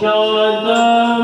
ಶಾಂತವ ಮಾಡೆ.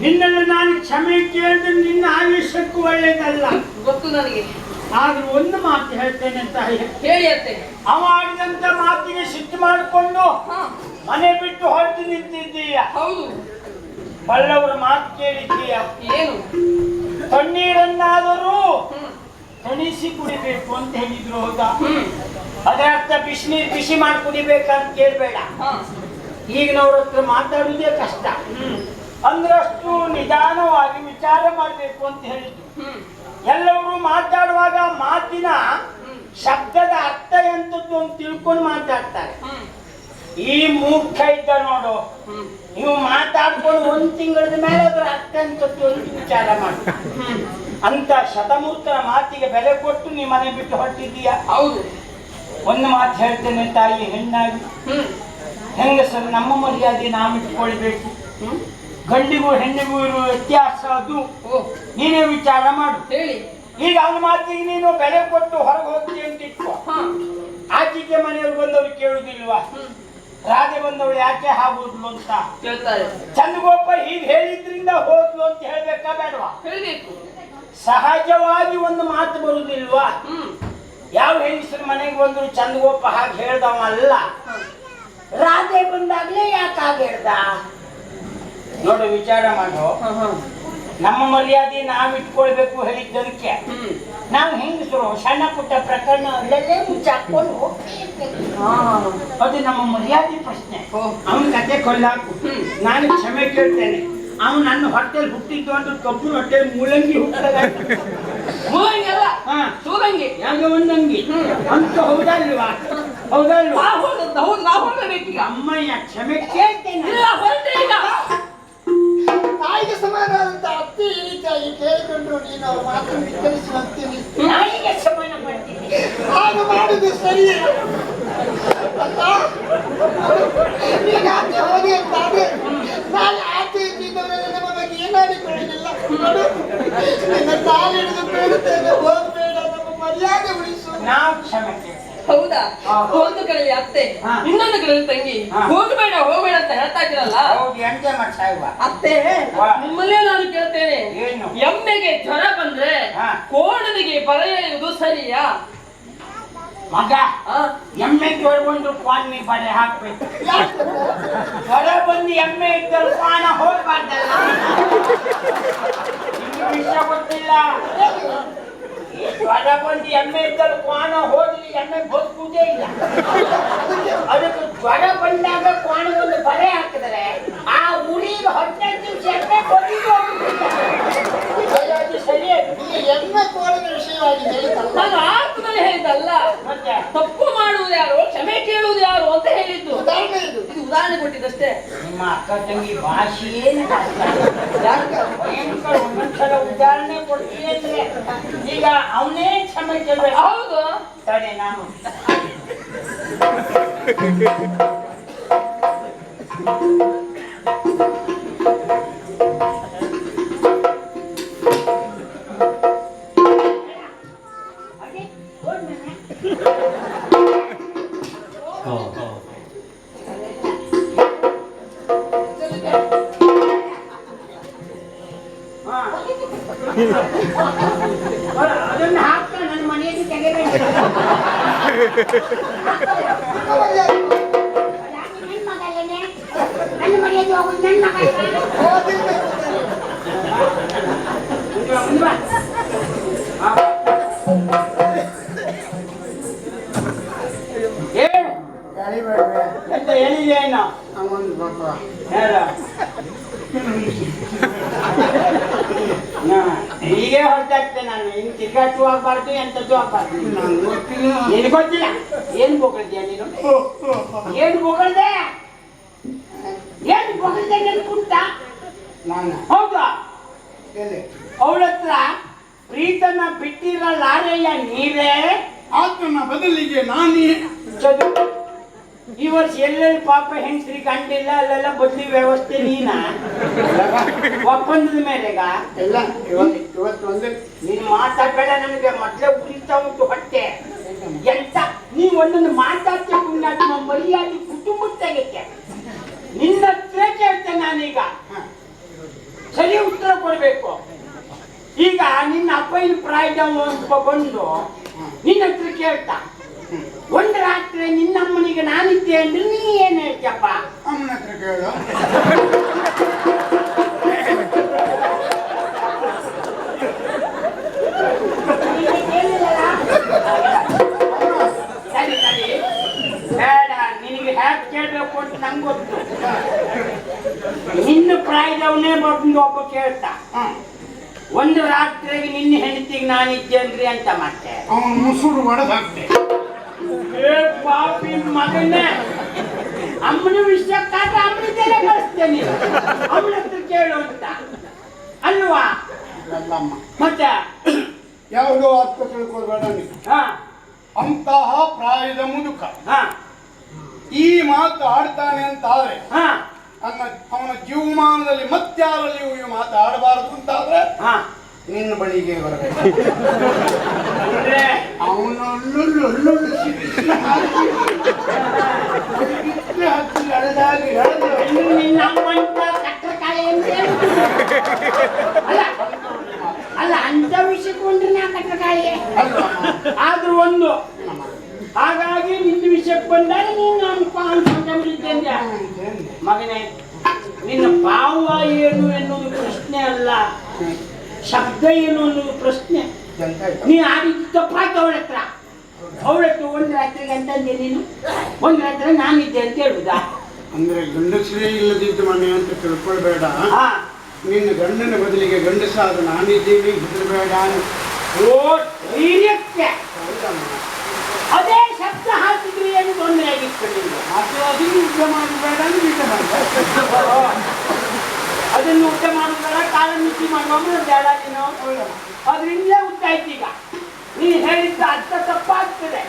ನಿನ್ನೆಲ್ಲ ನಾನು ಕ್ಷಮೆ ಕೇಳಿದ್ರೆ ನಿನ್ನ ಆಯುಷ್ಯಕ್ಕೂ ಒಳ್ಳೇದಲ್ಲ ಗೊತ್ತು ನನಗೆ. ಆದ್ರೂ ಒಂದು ಮಾತು ಹೇಳ್ತೇನೆ ಅಂತ ಹೇಳಿ. ಅವ ಆಡಿದಂತ ಮಾತಿಗೆ ಸಿಟ್ಟು ಮಾಡಿಕೊಂಡು ಮನೆ ಬಿಟ್ಟು ಹೊರಟು ನಿಂತಿದ್ದೀಯ? ಹೌದು. ಬಳ್ಳವರ ಮಾತು ಕೇಳಿದ್ದೀಯ? ಏನು? ತಣ್ಣೀರನ್ನಾದರೂ ತಣಿಸಿ ಕುಡಿಬೇಕು ಅಂತ ಹೇಳಿದ್ರು ಹೌದಾ? ಅದರ ಅರ್ಥ ಬಿಸಿನೀರು ಬಿಸಿ ಮಾಡಿ ಕುಡಿಬೇಕಂತ ಕೇಳಬೇಡ. ಈಗ ಹತ್ರ ಮಾತಾಡುವುದೇ ಕಷ್ಟ. ಅಂದ್ರಷ್ಟು ನಿಧಾನವಾಗಿ ವಿಚಾರ ಮಾಡಬೇಕು ಅಂತ ಹೇಳಿದ್ರು. ಎಲ್ಲವರು ಎಲ್ಲರೂ ಮಾತಾಡುವಾಗ ಮಾತಿನ ಶಬ್ದದ ಅರ್ಥ ಎಂತದ್ದು ಅಂತ ತಿಳ್ಕೊಂಡು ಮಾತಾಡ್ತಾರೆ. ಈ ಮೂರ್ಖ ಇದ್ದ ನೋಡು. ನೀವು ಮಾತಾಡ್ಕೊಂಡು ಒಂದು ತಿಂಗಳದ ಮೇಲೆ ಅದರ ಅರ್ಥ ಎಂತದ್ದು ಅಂತ ವಿಚಾರ ಮಾಡಿ. ಹ್ಮ್. ಅಂತ ಶತಮೂರ್ತರ ಮಾತಿಗೆ ಬೆಲೆ ಕೊಟ್ಟು ನೀ ಮನೆ ಬಿಟ್ಟು ಹೊರಟಿದ್ದೀಯಾ? ಹೌದು. ಒಂದು ಮಾತು ಹೇಳ್ತೇನೆ ತಾಯಿ ಹೆಣ್ಣಾಗಿ. ಹೆಂಗಸರು ನಮ್ಮ ಮರ್ಯಾದೆ ನಾವು ಇಟ್ಕೊಳ್ಬೇಕು ಗಂಡಿಗೂ ಹೆಣ್ಣಿಗೂ ಇರುವ ವ್ಯತ್ಯಾಸ ಅದು. ನೀನೇ ವಿಚಾರ ಮಾಡು. ಹೇಳಿ. ಈಗ ಅವನ ಮಾತಿಗೆ ನೀನು ಬೆಲೆ ಕೊಟ್ಟು ಹೊರಗೆ ಹೋಗ್ತಿ ಅಂತ ಇಟ್ಕೋ. ಹಾ. ಆಚೆಗೆ ಮನೆಯವ್ರು ಬಂದವ್ರು ಕೇಳುದಿಲ್ವಾ? ರಾಜೆ ರಾಧೆ ಬಂದವಳು ಯಾಕೆ ಆಗೋದ್ಲು ಅಂತ? ಚಂದ್ರಗೋಪ ಹೀಗ್ ಹೀಗೆ ಹೇಳಿದ್ರಿಂದ ಹೋದ್ಲು ಅಂತ ಹೇಳ್ಬೇಕಾ ಬೇಡವಾ? ಸಹಜವಾಗಿ ಒಂದು ಮಾತು ಬರುದಿಲ್ವಾ? ಯಾವ ಹೆಂಗಸರು ಮನೆಗೆ ಬಂದ್ರು ಚಂದ್ರಗೋಪ ಹಾಗೆ ಹೇಳ್ದವಲ್ಲ ರಾಧೆ ಬಂದಾಗ್ಲೇ ಯಾಕೆ ಹಾಗೆ ಹೇಳ್ದ? ನೋಡು ವಿಚಾರ ಮಾಡು. ನಮ್ಮ ಮರ್ಯಾದೆ ನಾವು ಇಟ್ಕೊಳ್ಬೇಕು ಹೇಳಿದ್ದಕ್ಕೆ ನಾವು ಹೆಂಗಸರು ಸಣ್ಣ ಪುಟ್ಟ ಪ್ರಕರಣ ಅಲ್ಲಲ್ಲೇ ಮುಚ್ಚಾಕೊಂಡು ಹೋಗ್ತಿರ್ಬೇಕು. ಅದು ನಮ್ಮ ಮರ್ಯಾದೆ ಪ್ರಶ್ನೆ. ಅವನ ಕತೆ ಕೊಲ್ಲಾಕು. ನಾನು ಕ್ಷಮೆ ಕೇಳ್ತೇನೆ. ಅವನು ನನ್ನ ಹೊಟ್ಟೆಲಿ ಹುಟ್ಟಿದ್ದು ಅಂದ್ರೆ ಕಬ್ಬು ಹೊಟ್ಟೆ ಮೂಲಂಗಿ ಹುಟ್ಟದ ಮೂಲಂಗಿ ಅಲ್ಲ? ಸೂರಂಗಿ ಯಾಕೆ ಒಂದಂಗಿ. ಅಂತ ಹೌದಲ್ವಾ? ಹೌದಲ್ವಾ? ಹೋದ ಹೌದು ನಾ ಹೋಗಬೇಕೀಗ ಅಮ್ಮಯ್ಯ ಕ್ಷಮೆ ಕೇಳ್ತೇನೆ. ಇಲ್ಲ ಹೊರಟೆ ತಾಯಿಗೆ ಸಮಾನವಾದಂತ ಅತ್ತೆ ಈ ರೀತಿಯಾಗಿ ಕೇಳಿಕೊಂಡ್ರು ನೀನು ಅವ್ರ ಮಾತನ್ನು ವಿಸ್ತರಿಸುವಂತೀನಿ ನಾಯಿಗೆ ಸಮಾನ ಮಾಡ್ತೀನಿ. ಹಾಗೆ ಮಾಡುದು ಸರಿ. ಅಲ್ಲ? ಈಗ ಆಚೆ ಹೋಗಿ ಅಂತಾದ್ರೆ ನಾನು ಆಚೆ ಇದ್ದಿದ್ದವರೆಲ್ಲ ನಮ್ಮ ಬಗ್ಗೆ ಏನಾಡಿಕೊಳ್ಳಲಿಲ್ಲ ನನ್ನ ಕಾಲು ಹಿಡಿದು ಬೇಡುತ್ತೇನೆ ಹೋಗಬೇಡ ನಮ್ಮ ಮರ್ಯಾದೆ ಉಳಿಸು. ನಾವು ಕ್ಷಮೆ ಕೇಳ್ತೇವೆ. ಹೌದಾ. ಒಂದು ಕಡೆಯಲ್ಲಿ ಅತ್ತೆ ಇನ್ನೊಂದು ಕಡೆಯಲ್ಲಿ ತಂಗಿ. ಹೋಗಬೇಡ ಹೋಗಬೇಡ ಅಂತ ಹೇಳ್ತಾ ಇದ್ರಲ್ಲ ಅತ್ತೆ. ನಿಮ್ಮಲ್ಲೇ ನಾನು ಕೇಳ್ತೇನೆ? ಎಮ್ಮೆಗೆ ಜ್ವರ ಬಂದ್ರೆ. ಕೋಣನಿಗೆ ಬರೆಯುವುದು ಸರಿಯಾ ಮಗ? ಎಮ್ಮೆ ಜ್ವರ ಬಂದು ಕ್ವಾನಿ ಬರೆ ಹಾಕ್ಬೇಕು ಜ್ವರ ಬಂದು ಎಮ್ಮೆ ಇದ್ದರು ಪಾನ ಹೋಗ್ಬಾರ್ದಲ್ಲ ಇಷ್ಟ ವಿಷಯ ಗೊತ್ತಿಲ್ಲ ಈ ಜ್ವರ ಬಂದು ಎಮ್ಮೆ ಇದ್ದರು ಕ್ವಾಣ ಹೋದ್ರಿ ಎಮ್ಮೆ ಬದುಕುವುದೇ ಇಲ್ಲ. ಅದಕ್ಕೆ ಜ್ವರ ಬಂದಾಗ ಕ್ವಾಣ ಒಂದು ಬರೆ ಹಾಕಿದ್ರೆ ಆ ಊರಿಗೆ ಹದಿನೈದು ದಿವಸ ಎಮ್ಮೆ ಬದುಕು ಸರಿ ಎಮ್ಮೆ ವಿಷಯವಾಗಿ ಹೇಳಿದಲ್ಲ ನಾನು ಆತ್ಮದಲ್ಲಿ ಹೇಳಿದ್ದಲ್ಲ. ತಪ್ಪು ಮಾಡುವುದು ಯಾರು? ಕ್ಷಮೆ ಕೇಳುವುದು ಯಾರು ಅಂತ ಹೇಳಿದ್ದು. ಉದಾಹರಣೆ ಇದು. ಇದು ಉದಾಹರಣೆ ಕೊಟ್ಟಿದ್ದಷ್ಟೇ. ನಿಮ್ಮ ಅಕ್ಕ ತಂಗಿ ಭಾಷೆಯೇ ಭಯಂಕರ ಒಂದೊಂದ್ಸಲ ಉದಾಹರಣೆ ಕೊಡ್ತೀನಿ ಅಂದ್ರೆ ಈಗ ಅವನೇ ಕ್ಷಮೆ ಕೇಳಬೇಕು. ಹೌದು. ಸರಿ ನಾನು. ಅದನ್ನ ಹಾಕ ನನ್ನ ಮನೆಯಲ್ಲಿ ತೆಗೆಬೇಡ ನನ್ನ ಮಗಲೇನೆ ನನ್ನ ಮನೆಯಲ್ಲಿ ಹೋಗುದು ನನ್ನ ಮಗ ಹೇಳು ಎಂತ ಹೇಳಿದೆ ಏನು ಹೇಳ ಹೀಗೆ ಹೊರಟಾಗ್ತೆ ನಾನು. ಇನ್ನು ತಿರ್ಗಾಟು ಆಗ್ಬಾರ್ದು ಎಂತದ್ದು ಆಗ್ಬಾರ್ದು? ನಿನ್ ಗೊತ್ತಿಲ್ಲ. ಏನ್ ಬೊಗಳ್ದ್ಯಾ ನೀನು? ಏನ್ ಬೊಗಳ್ದೆ? ಏನ್ ಬೊಗಳ್ದೆ ನೆನ್ಕುಂಟ ಹೌದಾ? ಅವಳ ಹತ್ರ ಪ್ರೀತನ ಬಿಟ್ಟಿರೋ ಲಾರೆಯ ನೀರೇ ಆತನ ಬದಲಿಗೆ ನಾನೇ. ಈ ವರ್ಷ ಎಲ್ಲೆಲ್ಲಿ ಪಾಪ ಹೆಂಗಸ್ರಿ ಕಂಡಿಲ್ಲ ಅಲ್ಲೆಲ್ಲ ಬದ್ಲಿ ವ್ಯವಸ್ಥೆ ನೀನ? ಒಪ್ಪಂದದ ಮೇಲೆಗ? ಎಲ್ಲ ಇವತ್ತು ಒಂದೇ ನೀನು ಮಾತಾಡ್ಬೇಡ ನನಗೆ ಮೊದ್ಲೇ ಉರಿತಾ ಉಂಟು ಹೊಟ್ಟೆ. ಎಂತ? ನೀ ಒಂದೊಂದು ಮಾತಾಡ್ತಾ ನಮ್ಮ ಮರ್ಯಾದೆ ಕುಟುಂಬ ತೆಗೆಕ್ಕೆ. ನಿನ್ನ ಹತ್ರ ಕೇಳ್ತೇನೆ ನಾನೀಗ. ಸರಿ ಉತ್ತರ ಕೊಡ್ಬೇಕು. ಈಗ ನಿನ್ನ ಅಪ್ಪನ ಪ್ರಾಯದ ಬಂದು ನಿನ್ನ ಹತ್ರ ಕೇಳ್ತಾ. ಒಂದು ರಾತ್ರಿ ನಿನ್ನಮ್ಮನಿಗೆ ನಾನಿದ್ದೆ ಅಂದ್ರೆ ನೀ ಏನ್ ಹೇಳ್ತಪ್ಪ ಅಮ್ಮನ ಹತ್ರ ಕೇಳು. ಹ್ಯಾಕ್ ಕೇಳ್ಬೇಕು ಅಂತ ನಂಗೆ ಗೊತ್ತು. ನಿನ್ನ ಪ್ರಾಯದವನೇ ಬಂದು ಒಬ್ಬ ಕೇಳ್ತಾ. ಒಂದು ರಾತ್ರಿಗೆ ನಿನ್ನ ಹೆಂಡತಿಗೆ ನಾನಿದ್ದೇನ್ರಿ ಅಂತ ಮತ್ತೆ ಮುಸುರು ಮುಸುಡು ಒಡೆದು ಹಾಕ್ತೆ. ಏ ಪಾಪಿ ಮಗನೇ. ಅಮ್ಮನ ವಿಷಯಕ್ಕಾಗ ಅಮ್ಮನಿದ್ದೆಲ್ಲ ಕಳಿಸ್ತೇನೆ ಅವಳ ಹತ್ರ ಕೇಳು ಅಂತ. ಅಲ್ವಾ? ಮತ್ತೆ? ಯಾವುದೋ ಅರ್ಥ ತಿಳ್ಕೊಳ್ಬೇಡ ಅಂತಹ ಪ್ರಾಯದ ಮುದುಕ. ಹಾ. ಈ ಮಾತು ಆಡ್ತಾನೆ ಅಂತ ಆದ್ರೆ ನನ್ನ ಅವನ ಜೀವಮಾನದಲ್ಲಿ ಮತ್ತಾರಲ್ಲಿಯೂ ಈ ಮಾತು ಆಡಬಾರದು ಅಂತ ಆದ್ರೆ ನಿನ್ನ ಬಳಿಗೆ ಬರಬೇಕು ಅಲ್ಲ ಅಂತ ವಿಷಯಕ್ಕೆ ಅಂದ್ರೆ ನಾ ಕಟ್ಟಕಾಯಿ ಅಲ್ವಮ್ಮ? ಆದ್ರೂ ಒಂದು. ಹಾಗಾಗಿ ನಿನ್ನ ಬಂದಾಗ ನೀನು ಅನ್ಕೊಂಡಿದ್ದೆ ಮಗನೇ ನಿನ್ನ ಭಾವ ಏನು ಎನ್ನುವುದು ಪ್ರಶ್ನೆ ಅಲ್ಲ. ಶಬ್ದ ಏನು ಅನ್ನೋದು ಪ್ರಶ್ನೆ? ನೀ ಆಡಿದ್ದು ತಪ್ಪಾಯ್ತು ಅವಳ ಹತ್ರ. ಅವಳ ಹತ್ರ ಒಂದು ರಾತ್ರಿಗೆ ಅಂತಂದೆ ನೀನು? ಒಂದು ರಾತ್ರಿ ನಾನಿದ್ದೆ ಅಂತ ಹೇಳುದಾ? ಅಂದ್ರೆ ಗಂಡಸರೇ ಇಲ್ಲದಿದ್ದು ಮನೆ ಅಂತ ತಿಳ್ಕೊಳ್ಬೇಡ. ನಿನ್ನ ಗಂಡನ ಬದಲಿಗೆ ಗಂಡಸಾದ ನಾನಿದ್ದೀನಿ ಹೆದರಬೇಡ ಓ ಧೈರ್ಯಕ್ಕೆ. ಅದೇ ಆಗಿತ್ತು ನಿಮ್ಗೆ ಅದು ಯುದ್ಧ ಮಾಡಬೇಡ ಅಂದ್ರೆ. ಅದನ್ನು ಊಟ ಮಾಡಬೇಡ ಕಾಲ ಮಿತಿ ಮಾಡುವಾಗ ಬೇಡ ನೀನು ಅದರಿಂದಲೇ ಉಂಟಾಯ್ತು ಈಗ. ನೀ ಹೇಳಿದ್ದ ಅರ್ಥ ತಪ್ಪಾಗ್ತದೆ.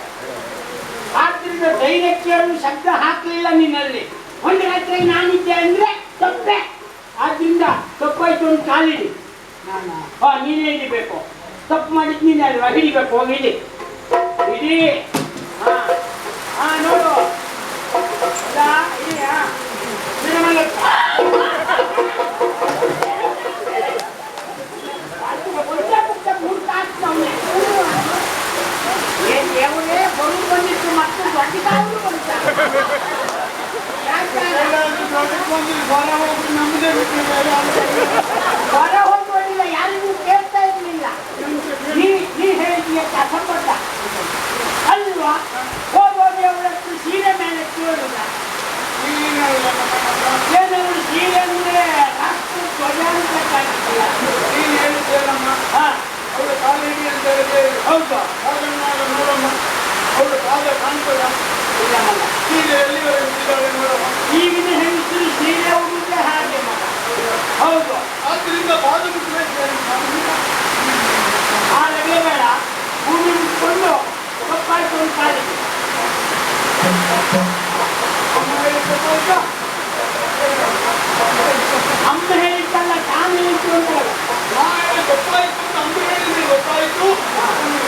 ಆದ್ರಿಂದ ಧೈರ್ಯಕ್ಕೆ ಅವನು ಶಬ್ದ ಹಾಕಲಿಲ್ಲ ನಿನ್ನಲ್ಲಿ. ಒಂದು ರಾತ್ರಿ ನಾನಿದ್ದೆ ಅಂದ್ರೆ ತಪ್ಪೆ. ಆದ್ರಿಂದ ತಪ್ಪಾಯ್ತು ಒಂದು ಕಾಲಿಡಿ. ನಾನು. ಹಾ ನೀನೇ ಹಿಡಿಬೇಕು ತಪ್ಪು ಮಾಡಿದ್ ನೀನೇ ಅಲ್ವಾ? ಹಿಡಿಬೇಕು? ಹೋಗಿ ಹಿಡಿ. ಹಾ ನೋಡು ಹೌದಾ? ಹಿಡಿ, ಹಾ. ನಿನ್ನ ಮೇಲೆ ಒಳ್ಳೆ ಪುಟ್ಟ ಮೂರ್ಖ ಆಗ್ತವ್ನೆ. ಏನ್ ದೇವರೇ ಬರು ಬಂದಿತ್ತು ಮತ್ತು ದೊಡ್ಡ ಕಾಲು ಬಂತ ಯಾಕೆ? ಎಲ್ಲಾದ್ರೂ ದೊಡ್ಡಕ್ಕೆ ಬಂದು ಹೊರ ಹೋಗಿ ನಮ್ಮದೇ ಬಿಟ್ಟು ಬೇರೆ ಯಾರು ಹೊರ ಹೋಗುವಳಿಲ್ಲ ಯಾರಿಗೂ ಕೇಳ್ತಾ ಇರ್ಲಿಲ್ಲ ನೀ ನೀ ಹೇಳಿದೀಯ ಅಸಂಬದ್ಧ ಅಲ್ವಾ ಹೋಗೋದೇ ಅವಳಷ್ಟು ಸೀರೆ ಮೇಲೆ ಕೇಳುದ ನೀನಲ್ಲ ನಮ್ಮ ಮಗ. ಏನಾದ್ರು ಸೀರೆ ಅಂದ್ರೆ ರಾಷ್ಟ್ರ ಧ್ವಜ ಅಂತ ಕಾಣಿಸ್ತಿಲ್ಲ ನೀನು ಹೇಳಿದ್ದೇನಮ್ಮ ಹಾ ಅವಳು ಕಾಲಿಡಿ ಅಂತ ಹೇಳಿದೆ ಹೌದು ಹಾಗನ್ನಾಗ ನೋಡಮ್ಮ ಪಾದ ಕಾಣ್ತದ? ಇಲ್ಲ ಮಗ ಸೀರೆ ಎಲ್ಲಿವರೆಗೆ ಬಿಟ್ಟಿದ್ದಾಳೆ ನೋಡಮ್ಮ? ಈಗಿನ ಹೆಂಗಸರು ಸೀರೆ ಉಡುತ್ತೆ ಹಾಗೆ ಮಗ ಹೌದು. ಆದ್ರಿಂದ ಪಾದ ಬಿಟ್ಟಬೇಕು ಆ ಬೇಡ. ಭೂಮಿ ಬಿಟ್ಕೊಂಡು ಒಪ್ಪಾಯ್ತು ಒಂದು ಕಾಲಿಗೆ ಅಮ್ಮ ಹೇಳಿದ್ದು? ಅಮ್ಮ ಹೇಳಿದ್ದಲ್ಲ ತಾನು ಹೇಳಿದ್ದು ಅಂತ ಗೊತ್ತಾಯ್ತು ಅಂತ ಅಂದು ಹೇಳಿದ್ರೆ ಗೊತ್ತಾಯ್ತು ಆದ್ರೂ